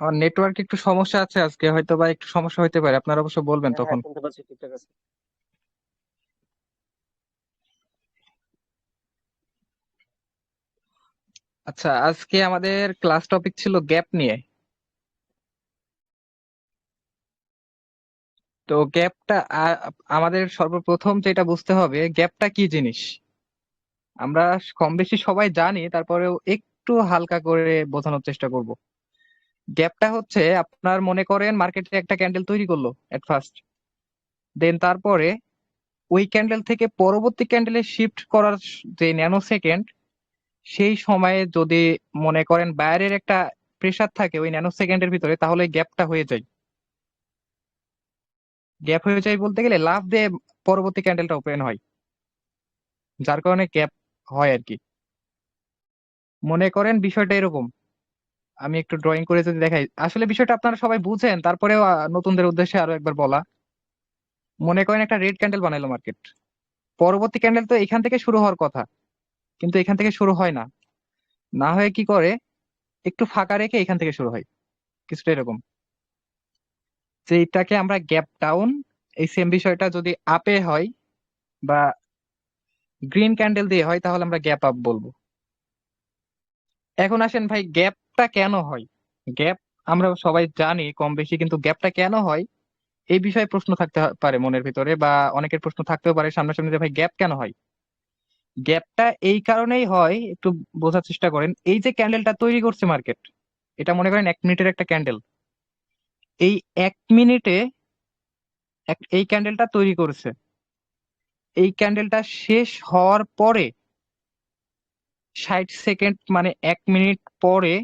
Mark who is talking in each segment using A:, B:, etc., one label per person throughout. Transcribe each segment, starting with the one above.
A: আমার নেটওয়ার্ক একটু সমস্যা আছে আজকে হয়তো বা একটু সমস্যা হইতে পারে। আপনারা অবশ্য বলবেন
B: হ্যাঁ
A: তখন।
B: শুনতে পাচ্ছি ঠিকঠাক আছে।
A: আচ্ছা আজকে আমাদের ক্লাস টপিক ছিল গ্যাপ নিয়ে। তো গ্যাপটা আমাদের সর্বপ্রথম যেটা বুঝতে হবে গ্যাপটা কি জিনিস? আমরা কম বেশি সবাই জানি তারপরেও একটু হালকা করে বোঝানোর চেষ্টা করব। গ্যাপটা হচ্ছে আপনার মনে করেন মার্কেটে একটা ক্যান্ডেল তৈরি করল এট ফার্স্ট দেন তারপরে ওই ক্যান্ডেল থেকে পরবর্তী ক্যান্ডেলে শিফট করার যে ন্যানো সেকেন্ড সেই সময়ে যদি মনে করেন বাইরের একটা প্রেসার থাকে ওই ন্যানো সেকেন্ডের ভিতরে, তাহলে গ্যাপটা হয়ে যায়। গ্যাপ হয়ে যায় বলতে গেলে লাভ দিয়ে পরবর্তী ক্যান্ডেলটা ওপেন হয়। যার কারণে গ্যাপ হয় আর কি। মনে করেন বিষয়টা এরকম। আমি একটু ড্রয়িং করে যদি দেখাই। আসলে বিষয়টা আপনারা সবাই বুঝেন, তারপরেও নতুনদের উদ্দেশ্যে আরও একবার বলা। মনে করেন একটা রেড ক্যান্ডেল বানাইলো মার্কেট পরবর্তী ক্যান্ডেল তো এখান থেকে শুরু হওয়ার কথা, কিন্তু এখান থেকে শুরু হয় না। না হয়ে কি করে? একটু ফাঁকা রেখে এখান থেকে শুরু হয়, কিছুটা এরকম। যে এটাকে আমরা গ্যাপ ডাউন এই সেম বিষয়টা যদি আপে হয় বা গ্রিন ক্যান্ডেল দিয়ে হয়, তাহলে আমরা গ্যাপ আপ বলব। এখন আসেন ভাই গ্যাপটা কেন হয়? গ্যাপ আমরা সবাই জানি কম বেশি কিন্তু গ্যাপটা কেন হয়? এই বিষয়ে প্রশ্ন থাকতে পারে মনের ভিতরে বা অনেকের প্রশ্ন থাকতেও পারে সামনাসামনি যে, ভাই, গ্যাপ কেন হয়? গ্যাপটা এই কারণেই হয়, একটু বোঝার চেষ্টা করেন, এই যে ক্যান্ডেলটা তৈরি করছে মার্কেট, এটা মনে করেন এক মিনিটের একটা ক্যান্ডেল। এই এক মিনিটে এই ক্যান্ডেলটা তৈরি করেছে। এই ক্যান্ডেলটা শেষ হওয়ার পরে, ষাট সেকেন্ড মানে এক মিনিট পরে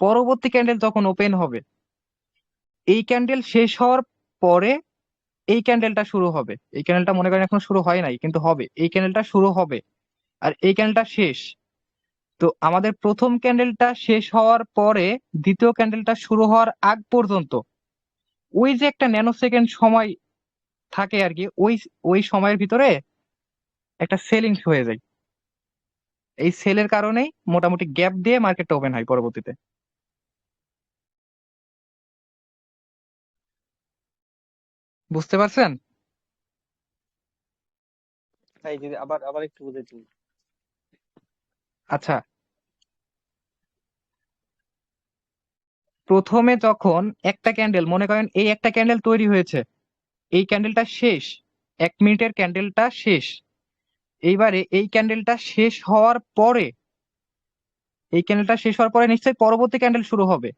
A: পরবর্তী ক্যান্ডেল যখন ওপেন হবে। এই ক্যান্ডেল শেষ হওয়ার পরে এই ক্যান্ডেলটা শুরু হবে। এই ক্যান্ডেলটা মনে করেন এখন শুরু হয় নাই, কিন্তু হবে। এই ক্যান্ডেলটা শুরু হবে। আর এই ক্যান্ডেলটা শেষ। তো আমাদের প্রথম ক্যান্ডেলটা শেষ হওয়ার পরে দ্বিতীয় ক্যান্ডেলটা শুরু হওয়ার আগ পর্যন্ত ওই যে একটা ন্যানো সেকেন্ড সময় থাকে আর কি, ওই ওই সময়ের ভিতরে একটা সেলিং হয়ে যায়। এই সেলের কারণেই মোটামুটি গ্যাপ দিয়ে মার্কেটটা ওপেন হয় পরবর্তীতে। বুঝতে পারছেন?
B: ভাই যদি আবার আবার একটু বুঝে দিন।
A: আচ্ছা। প্রথমে যখন একটা ক্যান্ডেল মনে করেন এই একটা ক্যান্ডেল তৈরি হয়েছে এই ক্যান্ডেলটা শেষ এক মিনিটের ক্যান্ডেলটা শেষ। এইবারে এই ক্যান্ডেলটা শেষ হওয়ার পরে এই ক্যান্ডেলটা শেষ হওয়ার পরে নিশ্চয়ই পরবর্তী ক্যান্ডেল শুরু হবে।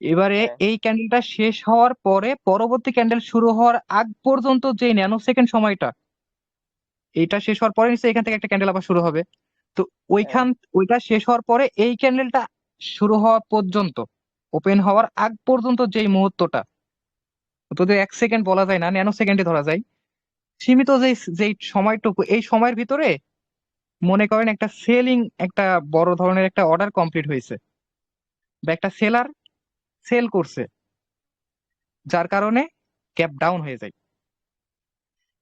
A: এবারে
B: হ্যাঁ।
A: এই ক্যান্ডেলটা শেষ হওয়ার পরে পরবর্তী ক্যান্ডেল শুরু হওয়ার আগ পর্যন্ত যে ন্যানো সেকেন্ড সময়টা এইটা শেষ হওয়ার পরে নিশ্চয়ই এখান থেকে একটা ক্যান্ডেল আবার শুরু হবে। তো ওইখান ওইটা শেষ হওয়ার পরে এই ক্যান্ডেলটা শুরু হওয়া পর্যন্ত ওপেন হওয়ার আগ পর্যন্ত যেই মুহূর্তটা যদি এক সেকেন্ড বলা যায় না ন্যানো সেকেন্ডে ধরা যায়। সীমিত যে যেই সময়টুকু এই সময়ের ভিতরে মনে করেন একটা সেলিং একটা বড় ধরনের একটা অর্ডার কমপ্লিট হয়েছে। বা একটা সেলার সেল করছে যার কারণে গ্যাপ ডাউন হয়ে যায়।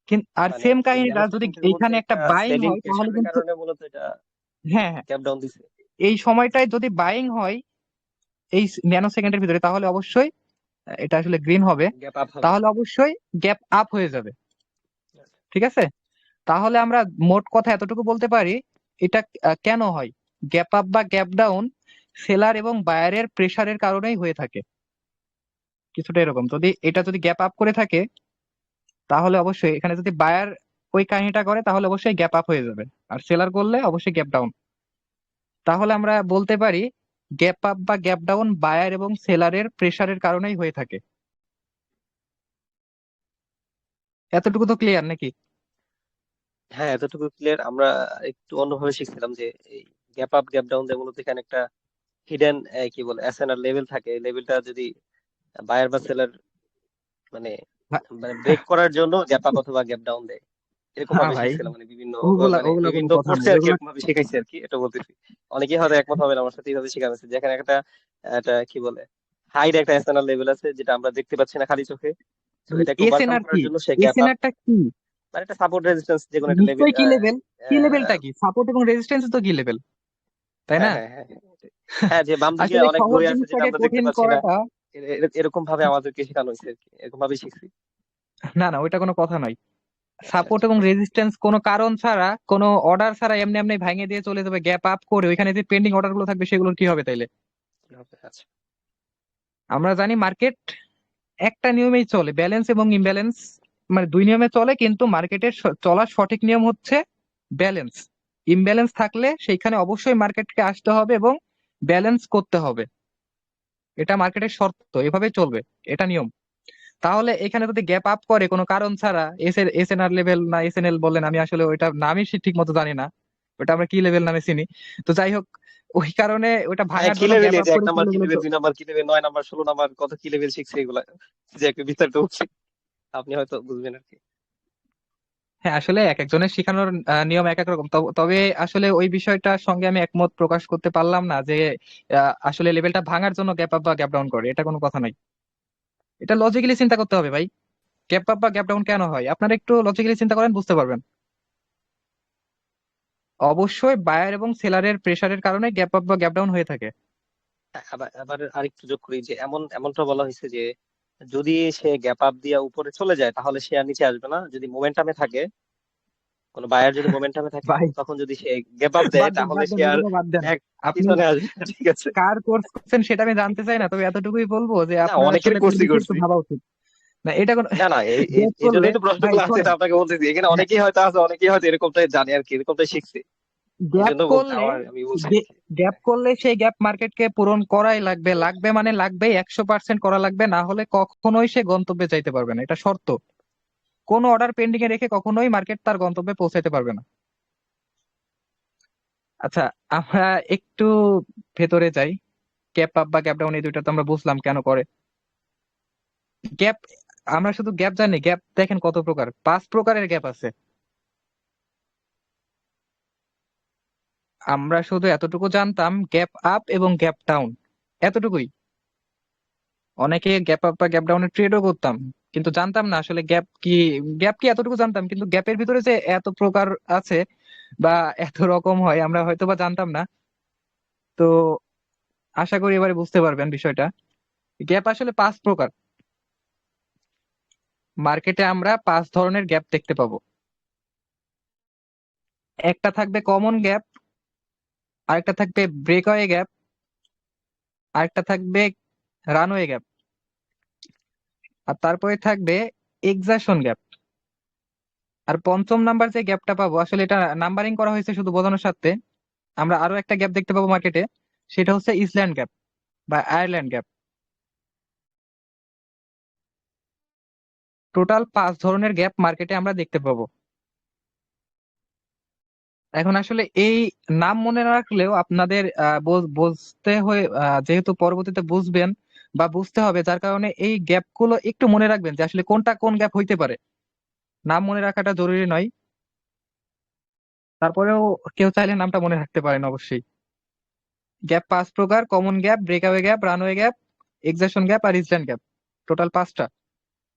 A: কিন্তু আর
B: মানে
A: সেম কাহিনীটা যদি এইখানে একটা বাইং হয় তাহলে কিন্তু হ্যাঁ হ্যাঁ।
B: গ্যাপ ডাউন দিছে।
A: এই সময়টায় যদি বাইং হয় এই ন্যানো সেকেন্ডের ভিতরে তাহলে অবশ্যই এটা আসলে গ্রিন হবে। তাহলে অবশ্যই গ্যাপ আপ হয়ে যাবে। ঠিক আছে? তাহলে আমরা মোট কথা এতটুকু বলতে পারি এটা কেন হয়? গ্যাপ আপ বা গ্যাপ ডাউন সেলার এবং বায়ারের প্রেসারের কারণেই হয়ে থাকে। কিছুটা এরকম। যদি এটা যদি গ্যাপ আপ করে থাকে, তাহলে অবশ্যই এখানে যদি বায়ার ওই কাহিনীটা করে, তাহলে অবশ্যই গ্যাপ আপ হয়ে যাবে। আর সেলার করলে অবশ্যই গ্যাপ ডাউন তাহলে আমরা বলতে পারি গ্যাপ আপ বা গ্যাপ ডাউন বায়ার এবং সেলারের প্রেসারের কারণেই হয়ে থাকে। এতটুকু তো ক্লিয়ার নাকি?
B: হ্যাঁ এতটুকু ক্লিয়ার আমরা একটু অন্যভাবে শিখছিলাম যে এই গ্যাপ আপ গ্যাপ ডাউন মূলত এখানে একটা হিডেন কি বলে এসএনআর লেভেল থাকে লেভেলটা যদি বায়ার বা সেলার মানে মানে ব্রেক করার জন্য গ্যাপ আপ অথবা গ্যাপ ডাউন দেয়। এরকম
A: হ্যাঁ
B: ভাবে মানে বিভিন্ন মানে
A: ওগুলা
B: বিভিন্ন কোর্সে আর কি ভাবে শিখাইছে আর কি। এটা বলতেছি। অনেকেই হয়তো একমত হবে না আমার সাথে এইভাবে শেখানো যেখানে একটা একটা কি বলে হাইড একটা এসএনআর লেভেল আছে যেটা আমরা দেখতে পাচ্ছি না খালি চোখে। তো
A: এসএনআর কি? এসএনআরটা কি?
B: মানে একটা সাপোর্ট রেজিস্ট্যান্স যে কোনো একটা লেভেল
A: কি লেভেল কি লেভেলটা কি? সাপোর্ট এবং রেজিস্ট্যান্স তো কি লেভেল তাই না?
B: হ্যাঁ যে বাম দিকে অনেক
A: সহজ
B: আছে যেটা আমরা দেখতে পাচ্ছি না। এরকম ভাবে আমাদেরকে শেখানো হয়েছে আর কি। এরকম ভাবে শিখছি।
A: না না ওইটা কোনো কথা নয়।
B: আচ্ছা
A: সাপোর্ট
B: আচ্ছা
A: এবং রেজিস্ট্যান্স কোনো কারণ ছাড়া কোনো অর্ডার ছাড়া এমনি এমনি ভেঙে দিয়ে চলে যাবে গ্যাপ আপ করে ওইখানে যে পেন্ডিং অর্ডারগুলো থাকবে সেগুলোর কি হবে তাইলে?
B: আচ্ছা।
A: আমরা জানি মার্কেট একটা নিয়মেই চলে ব্যালেন্স এবং ইমব্যালেন্স মানে দুই নিয়মে চলে কিন্তু মার্কেটের চলার সঠিক নিয়ম হচ্ছে ব্যালেন্স ইমব্যালেন্স থাকলে সেইখানে অবশ্যই মার্কেটকে আসতে হবে এবং ব্যালেন্স করতে হবে। এটা মার্কেটের শর্ত এভাবে চলবে এটা নিয়ম। তাহলে এখানে যদি গ্যাপ আপ করে কোনো কারণ ছাড়া এস এর এস এন আর লেভেল না এস এন এল বলেন আমি আসলে ওইটা নামই ঠিক মতো জানি না ওটা আমরা কি লেভেল নামে চিনি? তো যাই হোক ওই কারণে ওটা
B: হ্যাঁ
A: ভাঙার
B: কি
A: জন্য
B: লেভেল এক নাম্বার কি লেভেল দুই নাম্বার কি লেভেল নয় নাম্বার ষোলো নাম্বার কত কি লেভেল শিখছে এগুলা? যে একটু বিস্তারিত আপনি হয়তো বুঝবেন আর কি।
A: হ্যাঁ আসলে এক একজনের শেখানোর নিয়ম এক এক রকম তব- আসলে ওই বিষয়টার সঙ্গে আমি একমত প্রকাশ করতে পারলাম না যে আসলে লেভেলটা ভাঙার জন্য গ্যাপ আপ বা গ্যাপ ডাউন করে, এটা কোনো কথা নাই। এটা লজিক্যালি চিন্তা করতে হবে ভাই। গ্যাপ আপ বা গ্যাপ ডাউন কেন হয়? আপনারা একটু লজিক্যালি চিন্তা করেন, বুঝতে পারবেন। অবশ্যই বায়ার এবং সেলারের প্রেসারের কারণে গ্যাপ আপ বা গ্যাপ ডাউন হয়ে থাকে।
B: আবার আবার আরেকটু যোগ করি যে, এমন, এমনটা বলা হয়েছে যে যদি সে গ্যাপ আপ দিয়ে উপরে চলে যায় তাহলে সে আর নিচে আসবে না। যদি মোমেন্টামে থাকে কোন বায়ার যদি মোমেন্টামে থাকে তখন যদি সে গ্যাপ আপ দেয় তাহলে সে আর
A: আপনি
B: পিছনে আসবে ঠিক আছে।
A: কার কোর্স করছেন সেটা আমি জানতে চাই না তবে এতটুকুই বলব যে
B: না,
A: আপনার
B: অনেকের
A: আসলে
B: course ই
A: একটু
B: করছি।
A: ভাবা উচিত। না এটা কোনো
B: না না এই জন্যই তো প্রশ্নগুলো আছে আপনাকে বলতেছি। এখানে অনেকেই হয়তো আছে অনেকেই হয়তো এরকমটাই জানে আর কি এরকমটাই শিখছে।
A: গ্যাপ করলে গ্যাপ করলে সেই গ্যাপ মার্কেটকে পূরণ করাই লাগবে। লাগবে মানে লাগবেই একশো পার্সেন্ট করা লাগবে। না হলে কখনোই সে গন্তব্যে যাইতে পারবে না। এটা শর্ত। কোন অর্ডার পেন্ডিং এ রেখে কখনোই মার্কেট তার গন্তব্যে পৌঁছাইতে পারবে না। আচ্ছা আমরা একটু ভেতরে যাই। গ্যাপ আপ বা গ্যাপ ডাউন এই দুইটা তো আমরা বুঝলাম কেন করে। গ্যাপ আমরা শুধু গ্যাপ জানি। গ্যাপ দেখেন কত প্রকার। পাঁচ প্রকারের গ্যাপ আছে। আমরা শুধু এতটুকু জানতাম গ্যাপ আপ এবং গ্যাপ ডাউন এতটুকুই। অনেকে গ্যাপ আপ বা গ্যাপ ডাউনের ট্রেডও করতাম, কিন্তু জানতাম না আসলে গ্যাপ কি গ্যাপ কি এতটুকু জানতাম, কিন্তু গ্যাপের ভিতরে যে এত প্রকার আছে বা এত রকম হয়, আমরা হয়তো বা জানতাম না। তো আশা করি এবারে বুঝতে পারবেন বিষয়টা। গ্যাপ আসলে পাঁচ প্রকার। মার্কেটে আমরা পাঁচ ধরনের গ্যাপ দেখতে পাবো। একটা থাকবে কমন গ্যাপ আরেকটা থাকবে ব্রেকওয়ে গ্যাপ আরেকটা থাকবে রানওয়ে গ্যাপ আর তারপরে থাকবে এক্সাশন গ্যাপ আর পঞ্চম নাম্বার যে গ্যাপটা পাবো, আসলে এটা নাম্বারিং করা হয়েছে শুধু বোঝানোর সাথে আমরা আরও একটা গ্যাপ দেখতে পাবো মার্কেটে সেটা হচ্ছে ইসল্যান্ড গ্যাপ বা আয়ারল্যান্ড গ্যাপ টোটাল পাঁচ ধরনের গ্যাপ মার্কেটে আমরা দেখতে পাবো। এখন আসলে এই নাম মনে রাখলেও আপনাদের বুঝতে হয়ে যেহেতু পরবর্তীতে বুঝবেন বা বুঝতে হবে, যার কারণে এই গ্যাপগুলো একটু মনে রাখবেন যে আসলে কোনটা কোন গ্যাপ হইতে পারে। নাম মনে রাখাটা জরুরি নয়। তারপরেও কেউ চাইলে নামটা মনে রাখতে পারেন অবশ্যই। গ্যাপ পাঁচ প্রকার, common gap, breakaway gap, runaway gap exhaustion gap আর ইসল্যান্ড গ্যাপ। টোটাল পাঁচটা।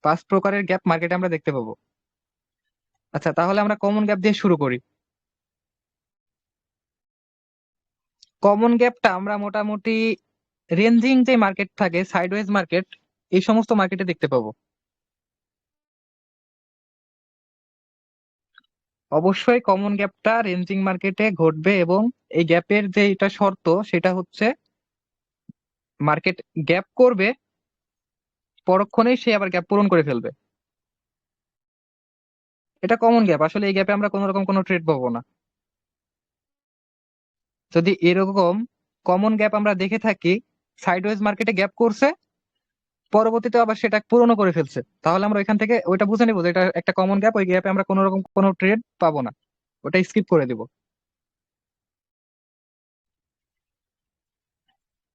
A: পাঁচ প্রকারের গ্যাপ মার্কেটে আমরা দেখতে পাবো। আচ্ছা তাহলে আমরা কমন গ্যাপ দিয়ে শুরু করি। কমন গ্যাপটা আমরা মোটামুটি রেঞ্জিং যে মার্কেট থাকে সাইডওয়েজ মার্কেট এই সমস্ত মার্কেটে দেখতে পাবো। অবশ্যই কমন গ্যাপটা রেঞ্জিং মার্কেটে ঘটবে এবং এই গ্যাপের যে এটা শর্ত, সেটা হচ্ছে মার্কেট গ্যাপ করবে, পরক্ষণেই সে আবার গ্যাপ পূরণ করে ফেলবে। এটা কমন গ্যাপ আসলে এই গ্যাপে আমরা কোনো রকম কোনো ট্রেড পাবো না। যদি এরকম কমন গ্যাপ আমরা দেখে থাকি সাইডওয়েজ মার্কেটে গ্যাপ করছে, পরবর্তীতে আবার সেটা পূরণও করে ফেলছে। তাহলে আমরা ওইখান থেকে ওইটা বুঝে নিবো এটা একটা কমন গ্যাপ ওই গ্যাপে আমরা কোনো রকম কোনো ট্রেড পাবো না। ওটা স্কিপ করে দিব।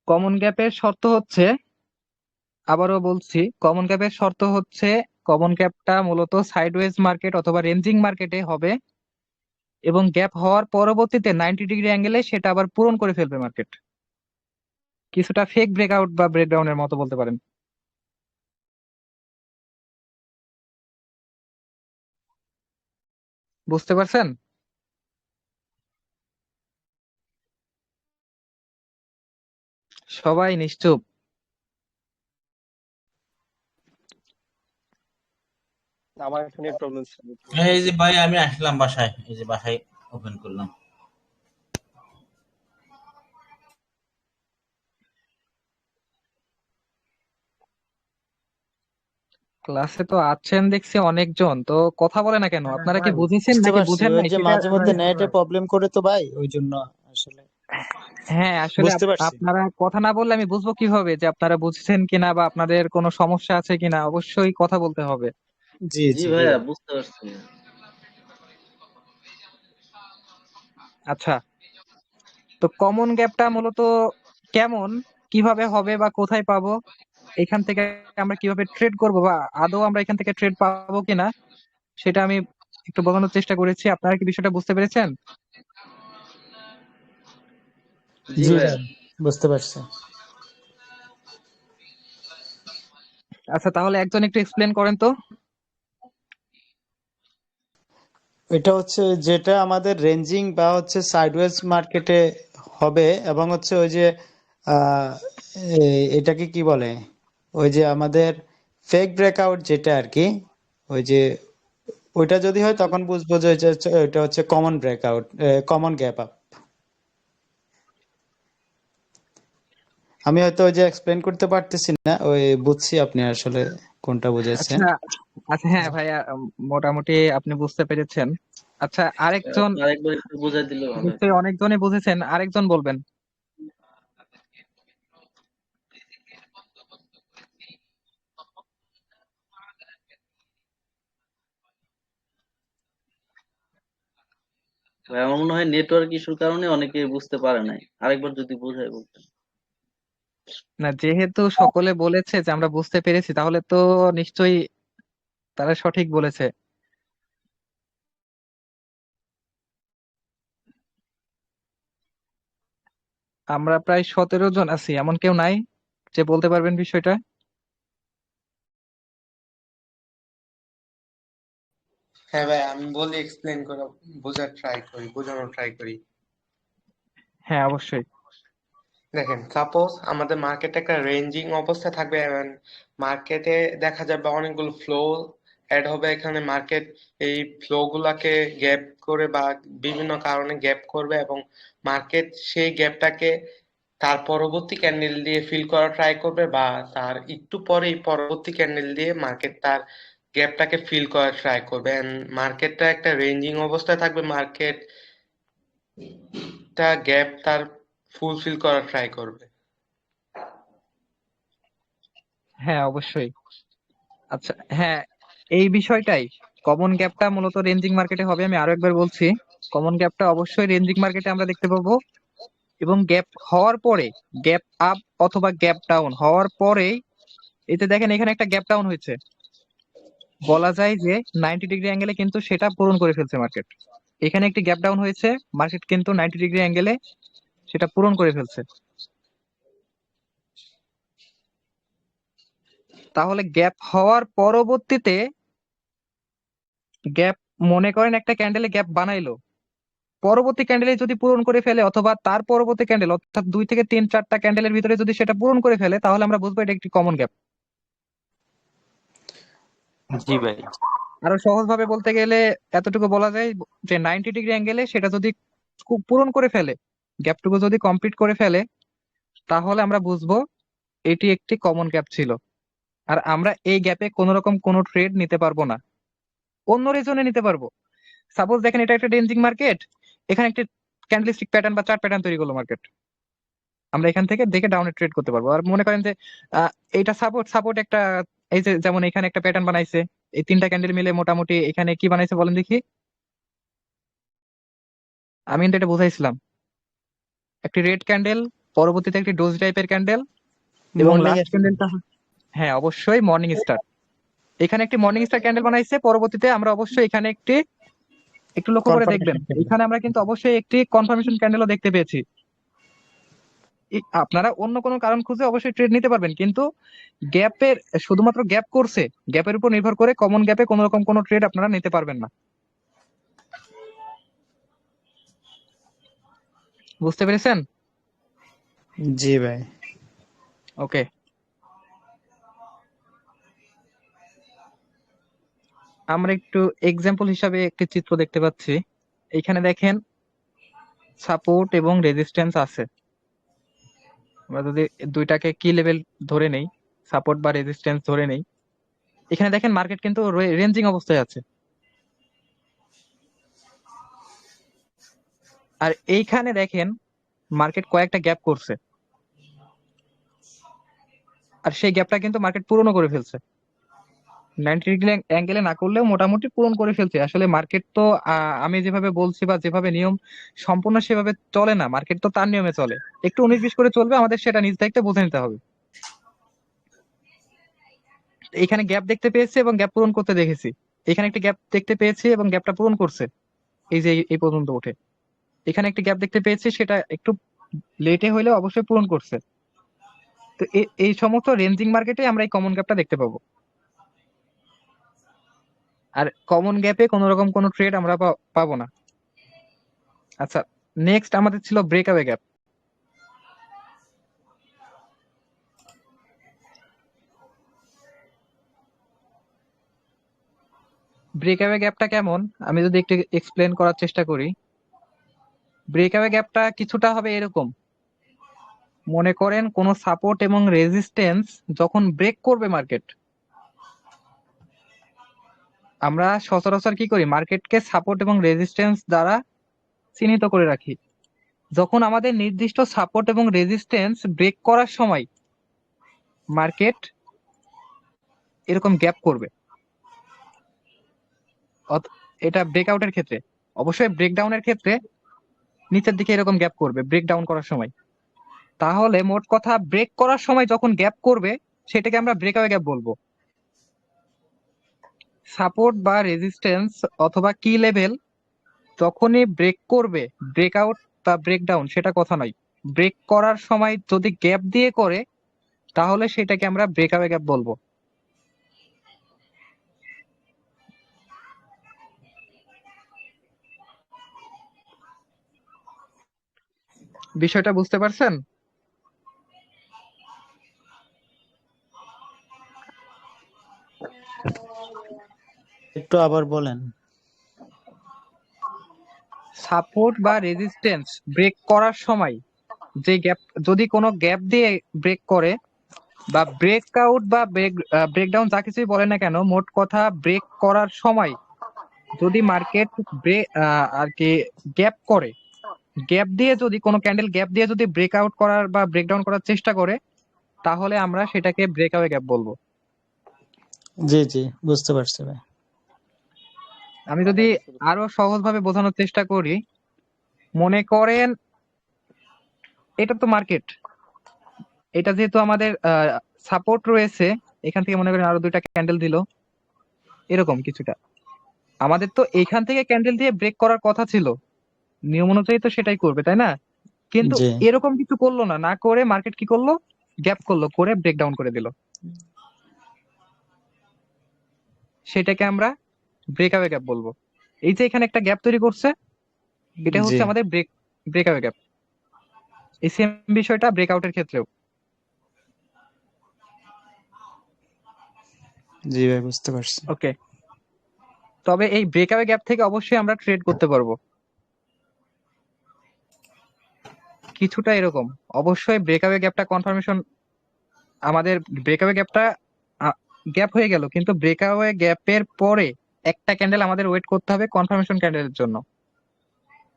A: কমন গ্যাপের শর্ত হচ্ছে, আবারও বলছি কমন গ্যাপের শর্ত হচ্ছে কমন গ্যাপটা মূলত সাইডওয়েজ মার্কেট অথবা রেঞ্জিং মার্কেটে হবে। এবং গ্যাপ হওয়ার পরবর্তীতে নাইনটি ডিগ্রি অ্যাঙ্গেলে সেটা আবার পূরণ করে ফেলবে মার্কেট কিছুটা ফেক ব্রেকআউট বা ব্রেকডাউনের মতো বলতে পারেন। বুঝতে পারছেন? সবাই নিশ্চুপ।
B: আমার একটু নেট প্রবলেম ছিল
C: এই যে ভাই আমি আসলাম বাসায়। এই যে বাসায় ওপেন করলাম।
A: ক্লাসে তো আছেন দেখছি অনেকজন তো কথা বলে না কেন?
D: হ্যাঁ
A: আপনারা কি বুঝেছেন নাকি বুঝেন নাই?
D: যে মাঝে মধ্যে নেটে প্রবলেম করে তো ভাই ওই জন্য আসলে।
A: হ্যাঁ আসলে
D: বুঝতে
A: আপ-
D: পারছি।
A: আপনারা কথা না বললে আমি বুঝব কীভাবে যে আপনারা বুঝছেন কিনা বা আপনাদের কোনো সমস্যা আছে কিনা অবশ্যই কথা বলতে হবে।
D: জি
E: জি
D: জি
E: ভাইয়া বুঝতে পারছি।
A: আচ্ছা। তো কমন গ্যাপটা মূলত কেমন? কীভাবে হবে বা কোথায় পাবো? এখান থেকে আমরা কীভাবে ট্রেড করব বা আদৌ আমরা এখান থেকে ট্রেড পাবো কিনা সেটা আমি একটু বোঝানোর চেষ্টা করেছি। আপনারা কি বিষয়টা বুঝতে পেরেছেন?
E: জি
D: জি
E: ভাইয়া।
D: ভাই বুঝতে পারছি।
A: আচ্ছা তাহলে একজন একটু এক্সপ্লেন করেন তো।
D: এটা হচ্ছে যেটা আমাদের রেঞ্জিং বা হচ্ছে সাইডওয়েজ মার্কেটে হবে এবং হচ্ছে ওই যে এটাকে কি বলে? ওই যে আমাদের ফেক ব্রেকআউট যেটা আর কি, ওই যে ওইটা যদি হয় তখন বুঝব যে ওইটা হচ্ছে common breakout common gap up আমি হয়তো ওই যে এক্সপ্লেন করতে পারতেছি না, ওই বুঝছি আপনি আসলে। কোনটা বুঝেছেন?
A: আচ্ছা আচ্ছা হ্যাঁ ভাইয়া মোটামুটি আপনি বুঝতে পেরেছেন। আচ্ছা আরেকজন
E: আরেকবার একটু বোঝাই দিলে হয়।
A: বুঝেছেন আরেকজন বলবেন।
E: আমার মনে হয় নেটওয়ার্ক ইস্যুর কারণে অনেকে বুঝতে পারে নাই। আরেকবার যদি বোঝাই বলতেন।
A: না যেহেতু সকলে বলেছে যে আমরা বুঝতে পেরেছি তাহলে তো নিশ্চয়ই তারা সঠিক বলেছে। আমরা প্রায় সতেরো জন আছি এমন কেউ নাই যে বলতে পারবেন বিষয়টা?
F: হ্যাঁ ভাই আমি বলি এক্সপ্লেন করে বোঝার ট্রাই করি বোঝানোর ট্রাই করি।
A: হ্যাঁ অবশ্যই।
F: দেখেন সাপোজ আমাদের মার্কেটে একটা রেঞ্জিং অবস্থা থাকবে মার্কেটে দেখা যাবে অনেকগুলো ফ্লো অ্যাড হবে। এখানে মার্কেট এই ফ্লো গুলাকে গ্যাপ করে বা বিভিন্ন কারণে গ্যাপ করবে এবং মার্কেট সেই গ্যাপটাকে তার পরবর্তী ক্যান্ডেল দিয়ে ফিল করার ট্রাই করবে বা তার একটু পরেই পরবর্তী ক্যান্ডেল দিয়ে মার্কেট তার গ্যাপটাকে ফিল করার ট্রাই করবে। মার্কেটটা একটা রেঞ্জিং অবস্থায় থাকবে। মার্কেট গ্যাপ তার ফুলফিল করার ট্রাই করবে।
A: হ্যাঁ অবশ্যই। আচ্ছা হ্যাঁ এই বিষয়টাই। কমন গ্যাপটা মূলত রেঞ্জিং মার্কেটে হবে, আমি আরও একবার বলছি। কমন গ্যাপটা অবশ্যই রেঞ্জিং মার্কেটে আমরা দেখতে পাবো। এবং গ্যাপ হওয়ার পরে গ্যাপ আপ অথবা গ্যাপ ডাউন হওয়ার পরে এতে দেখেন, এখানে একটা গ্যাপ ডাউন হয়েছে। বলা যায় যে নাইনটি ডিগ্রি অ্যাঙ্গেলে কিন্তু সেটা পূরণ করে ফেলছে মার্কেট এখানে একটি গ্যাপ ডাউন হয়েছে মার্কেট কিন্তু নাইনটি ডিগ্রি অ্যাঙ্গেলে সেটা পূরণ করে ফেলছে। তাহলে গ্যাপ হওয়ার পরবর্তীতে গ্যাপ মনে করেন একটা ক্যান্ডেলে গ্যাপ বানাইলো। পরবর্তী ক্যান্ডেলে যদি পূরণ করে ফেলে অথবা তার পরবর্তী ক্যান্ডেল অর্থাৎ দুই থেকে তিন চারটা ক্যান্ডেলের ভিতরে যদি সেটা পূরণ করে ফেলে তাহলে আমরা বুঝব এটা একটি কমন গ্যাপ
B: জি ভাই।
A: আরও সহজ ভাবে বলতে গেলে এতটুকু বলা যায় যে নাইনটি ডিগ্রি অ্যাঙ্গেলে সেটা যদি খুব পূরণ করে ফেলে গ্যাপটুকু যদি কমপ্লিট করে ফেলে, তাহলে আমরা বুঝব এটি একটি কমন গ্যাপ ছিল। আর আমরা এই গ্যাপে কোনো রকম কোনো ট্রেড নিতে পারব না। অন্য রিজনে নিতে পারব। সাপোজ দেখেন এটা একটা ডেঞ্জিং মার্কেট এখানে একটি ক্যান্ডেলস্টিক প্যাটার্ন বা চার্ট প্যাটার্ন তৈরি করল মার্কেট আমরা এখান থেকে দেখে ডাউনে ট্রেড করতে পারব। আর মনে করেন যে এইটা সাপোর্ট সাপোর্ট একটা, এই যে যেমন এখানে একটা প্যাটার্ন বানাইছে, এই তিনটা ক্যান্ডেল মিলে মোটামুটি এখানে কি বানাইছে বলেন দেখি? আমি কিন্তু এটা বুঝাইছিলাম। একটি রেড ক্যান্ডেল পরবর্তীতে একটি ডোজ টাইপের ক্যান্ডেল এবং লাস্ট ক্যান্ডেলটা হ্যাঁ অবশ্যই মর্নিং স্টার এখানে একটি মর্নিং স্টার ক্যান্ডেল বানাইছে পরবর্তীতে আমরা অবশ্যই এখানে একটি একটু লক্ষ্য করে দেখবেন এখানে আমরা কিন্তু অবশ্যই একটি কনফার্মেশন ক্যান্ডেলও দেখতে পেয়েছি। আপনারা অন্য কোনো কারণ খুঁজে অবশ্যই ট্রেড নিতে পারবেন কিন্তু গ্যাপের শুধুমাত্র গ্যাপ করছে গ্যাপের উপর নির্ভর করে কমন গ্যাপে কোনো রকম কোনো ট্রেড আপনারা নিতে পারবেন না। বুঝতে পেরেছেন?
D: জি ভাই।
A: ওকে। আমরা একটু এক্সাম্পল হিসাবে একটি চিত্র দেখতে পাচ্ছি। এখানে দেখেন সাপোর্ট এবং রেজিস্ট্যান্স আছে। আমরা যদি দুইটাকে কি লেভেল ধরে নেই সাপোর্ট বা রেজিস্ট্যান্স ধরে নেই এখানে দেখেন মার্কেট কিন্তু রেঞ্জিং অবস্থায় আছে। আর এইখানে দেখেন মার্কেট কয়েকটা গ্যাপ করছে। আর সেই গ্যাপটা কিন্তু মার্কেট পূরণও করে ফেলছে। নাইনটি ডিগ্রি অ্যাঙ্গেলে না করলেও মোটামুটি পূরণ করে ফেলছে। আসলে মার্কেট তো আমি যেভাবে বলছি বা যেভাবে নিয়ম সম্পূর্ণ সেভাবে চলে না। মার্কেট তো তার নিয়মে চলে। একটু উনিশ বিশ করে চলবে, আমাদের সেটা নিজ দায়িত্বে বুঝে নিতে হবে। এখানে গ্যাপ দেখতে পেয়েছি এবং গ্যাপ পূরণ করতে দেখেছি। এখানে একটি গ্যাপ দেখতে পেয়েছি এবং গ্যাপটা পূরণ করছে। এই যে এই- পর্যন্ত উঠে এখানে একটি গ্যাপ দেখতে পেয়েছি, সেটা একটু লেটে হইলে অবশ্যই পূরণ করছে। তো এই সমস্ত রেঞ্জিং মার্কেটে আমরা এই কমন গ্যাপটা দেখতে পাবো। আর কমন গ্যাপে কোনো রকম কোনো ট্রেড আমরা পাবো না। আচ্ছা নেক্সট আমাদের ছিল ব্রেকআওয়ে গ্যাপ ব্রেকআওয়ে গ্যাপটা কেমন? আমি যদি একটু এক্সপ্লেন করার চেষ্টা করি। ব্রেকআওয়ে গ্যাপটা কিছুটা হবে এরকম। মনে করেন কোনো সাপোর্ট এবং রেজিস্ট্যান্স যখন ব্রেক করবে মার্কেট আমরা সচরাচর কি করি? মার্কেটকে সাপোর্ট এবং রেজিস্ট্যান্স দ্বারা চিহ্নিত করে রাখি। যখন আমাদের নির্দিষ্ট সাপোর্ট এবং রেজিস্ট্যান্স ব্রেক করার সময় মার্কেট এরকম গ্যাপ করবে। এটা ব্রেকআউটের ক্ষেত্রে। অবশ্যই ব্রেকডাউনের ক্ষেত্রে নিচের দিকে এরকম গ্যাপ করবে ব্রেক ডাউন করার সময়। তাহলে মোট কথা ব্রেক করার সময় যখন গ্যাপ করবে, সেটাকে আমরা ব্রেকআওয়ে গ্যাপ বলব। সাপোর্ট বা রেজিস্ট্যান্স অথবা কি লেভেল যখনই ব্রেক করবে ব্রেকআউট বা ব্রেকডাউন সেটা কথা নয়। ব্রেক করার সময় যদি গ্যাপ দিয়ে করে, তাহলে সেটাকে আমরা ব্রেকআওয়ে গ্যাপ বলব। বিষয়টা বুঝতে পারছেন?
D: একটু আবার বলেন।
A: সাপোর্ট বা রেজিস্ট্যান্স ব্রেক করার সময় যে গ্যাপ যদি কোনো গ্যাপ দিয়ে ব্রেক করে বা ব্রেক আউট বা ব্রেক ব্রেকডাউন যা কিছুই বলে না কেন মোট কথা ব্রেক করার সময় যদি মার্কেট ব্রেক আর কি গ্যাপ করে গ্যাপ দিয়ে যদি কোনো ক্যান্ডেল গ্যাপ দিয়ে যদি ব্রেক আউট করার বা ব্রেকডাউন করার চেষ্টা করে তাহলে আমরা সেটাকে ব্রেকআওয়ে গ্যাপ বলব।
D: জি জি বুঝতে পারছি ভাই।
A: আমি যদি আরও সহজভাবে বোঝানোর চেষ্টা করি মনে করেন এটা তো মার্কেট এটা যেহেতু আমাদের সাপোর্ট রয়েছে এখান থেকে মনে করেন আরও দুইটা ক্যান্ডেল দিল। এরকম কিছুটা। আমাদের তো এখান থেকে ক্যান্ডেল দিয়ে ব্রেক করার কথা ছিল। নিয়ম অনুযায়ী তো সেটাই করবে তাই না? কিন্তু এরকম কিছু করল না না করে মার্কেট কি করল? গ্যাপ করল করে ব্রেক ডাউন করে দিল। সেটাকে আমরা ব্রেকআওয়ে গ্যাপ বলব। এই যে এখানে একটা গ্যাপ তৈরি করছে এটা হচ্ছে আমাদের ব্রেক ব্রেকআওয়ে গ্যাপ এই সেম বিষয়টা ব্রেকআউটের ক্ষেত্রেও।
D: জি ভাই বুঝতে পারছি।
A: ওকে তবে এই ব্রেকআওয়ে গ্যাপ থেকে অবশ্যই আমরা ট্রেড করতে পারব। কিছুটা এরকম। অবশ্যই ব্রেকআওয়ে গ্যাপটা কনফার্মেশন আমাদের ব্রেকআওয়ে গ্যাপটা গ্যাপ হয়ে গেল। কিন্তু ব্রেকআওয়ে গ্যাপের পরে একটা ক্যান্ডেল আমাদের ওয়েট করতে হবে কনফার্মেশন ক্যান্ডেলের জন্য।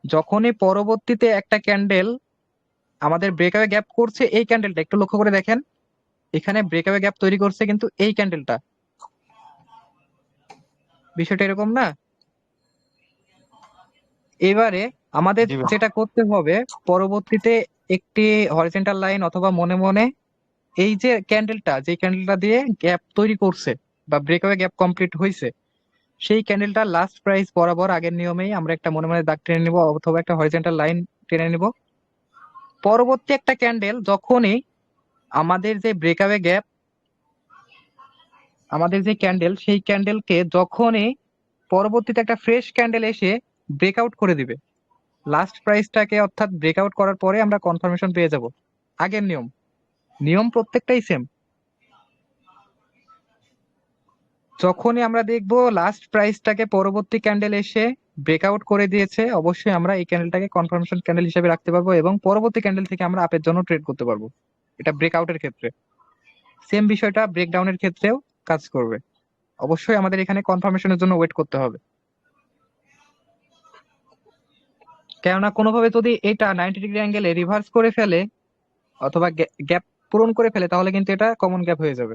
A: যখনই পরবর্তীতে একটা ক্যান্ডেল আমাদের ব্রেকআপে গ্যাপ করছে, এই ক্যান্ডেলটা একটু লক্ষ্য করে দেখেন। এখানে ব্রেকআপে গ্যাপ তৈরি করছে কিন্তু এই ক্যান্ডেলটা বিষয়টা এরকম না? এবারে আমাদের যেটা করতে হবে পরবর্তীতে একটি হরিজেন্টাল লাইন অথবা মনে মনে এই যে ক্যান্ডেলটা যে ক্যান্ডেলটা দিয়ে গ্যাপ তৈরি করছে বা ব্রেকআওয়ে গ্যাপ কমপ্লিট হয়েছে সেই ক্যান্ডেলটা লাস্ট প্রাইস বরাবর আগের নিয়মেই আমরা একটা মনে মনে দাগ টেনে নিব অথবা একটা হরিজেন্টাল লাইন টেনে নিব। পরবর্তী একটা ক্যান্ডেল যখনই আমাদের যে ব্রেকআওয়ে গ্যাপ আমাদের যে ক্যান্ডেল সেই ক্যান্ডেলকে যখনই পরবর্তীতে একটা ফ্রেশ ক্যান্ডেল এসে ব্রেকআউট করে দিবে লাস্ট প্রাইসটাকে অর্থাৎ ব্রেকআউট করার পরে আমরা কনফার্মেশন পেয়ে যাব। আগের নিয়ম। নিয়ম প্রত্যেকটাই সেম যখনই আমরা দেখব লাস্ট প্রাইসটাকে পরবর্তী ক্যান্ডেল এসে ব্রেকআউট করে দিয়েছে, অবশ্যই আমরা এই ক্যান্ডেলটাকে কনফার্মেশন ক্যান্ডেল হিসেবে রাখতে পারব এবং পরবর্তী ক্যান্ডেল থেকে আমরা আপের জন্য ট্রেড করতে পারব। এটা ব্রেকআউটের ক্ষেত্রে। সেম বিষয়টা ব্রেকডাউনের ক্ষেত্রেও কাজ করবে। অবশ্যই আমাদের এখানে কনফার্মেশনের জন্য ওয়েট করতে হবে। কেননা কোনোভাবে যদি এটা নাইনটি ডিগ্রি অ্যাঙ্গেলে রিভার্স করে ফেলে অথবা গ্যাপ পূরণ করে ফেলে, তাহলে কিন্তু এটা কমন গ্যাপ হয়ে যাবে।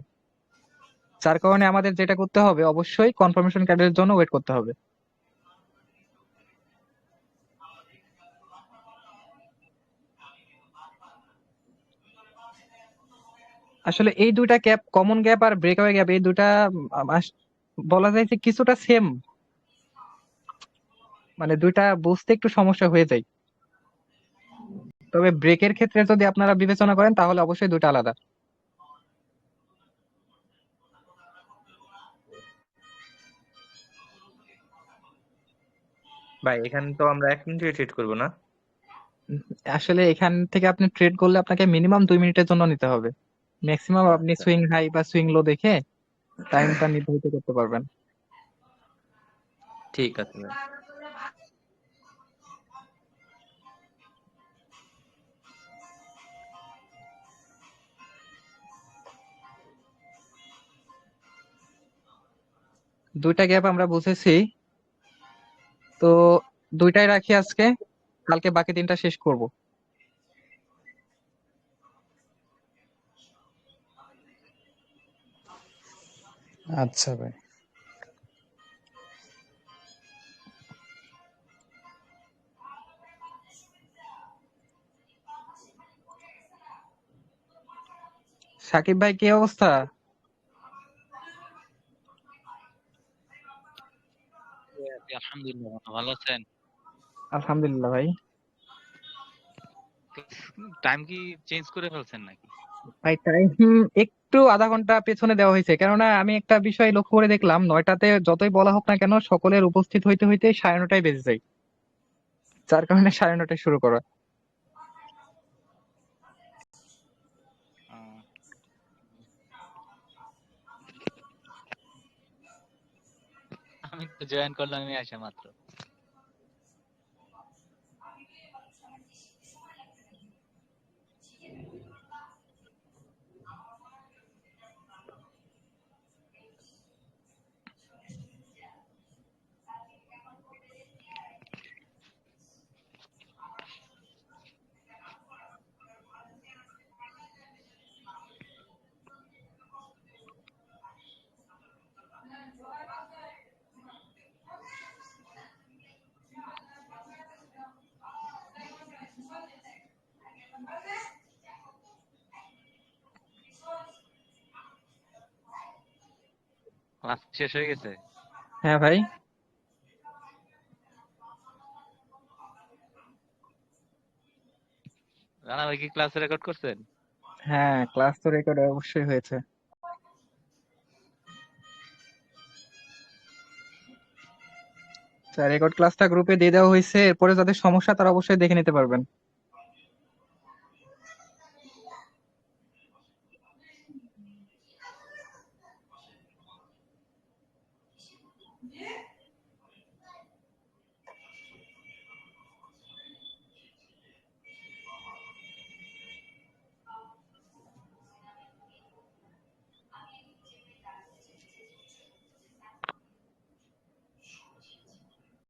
A: যার কারণে আমাদের যেটা করতে হবে, অবশ্যই কনফার্মেশন ক্যান্ডেলের জন্য ওয়েট করতে হবে। আসলে এই দুইটা গ্যাপ কমন গ্যাপ আর ব্রেকআওয়ে গ্যাপ এই দুটা বলা যায় যে কিছুটা সেম মানে দুইটা বুঝতে একটু সমস্যা হয়ে যায়। তবে ব্রেকের ক্ষেত্রে যদি আপনারা বিবেচনা করেন তাহলে অবশ্যই দুটো আলাদা।
G: ভাই এখানে তো আমরা এক মিনিটে ট্রেড করব না?
A: আসলে এখান থেকে আপনি ট্রেড করলে আপনাকে মিনিমাম দুই মিনিটের জন্য নিতে হবে। ম্যাক্সিমাম আপনি সুইং হাই বা সুইং লো দেখে টাইমটা নির্ধারিত করতে পারবেন।
G: ঠিক আছে
A: দুইটা গ্যাপ আমরা বুঝেছি। তো দুইটাই রাখি আজকে। কালকে বাকি তিনটা শেষ করব।
D: আচ্ছা ভাই।
A: সাকিব ভাই কি অবস্থা?
H: আলহামদুলিল্লাহ ভালো আছেন?
A: আলহামদুলিল্লাহ ভাই।
H: টাইম কি চেঞ্জ করে ফেলছেন নাকি?
A: ভাই টাইম একটু আধা ঘণ্টা পেছনে দেওয়া হয়েছে কেননা আমি একটা বিষয় লক্ষ্য করে দেখলাম নয়টাতে যতই বলা হোক না কেন সকলের উপস্থিত হইতে হইতে সাড়ে নটায় বেজে যায়। যার কারণে সাড়ে নটায় শুরু করা।
H: আমি জয়েন করলাম আমি আসা মাত্র। ক্লাস শেষ হয়ে গেছে?
A: হ্যাঁ ভাই।
H: রানা ভাই কি ক্লাস রেকর্ড করছেন?
A: হ্যাঁ ক্লাস তো রেকর্ড অবশ্যই হয়েছে। রেকর্ড ক্লাসটা গ্রুপে দিয়ে দেওয়া হয়েছে। এরপরে যাদের সমস্যা তারা অবশ্যই দেখে নিতে পারবেন।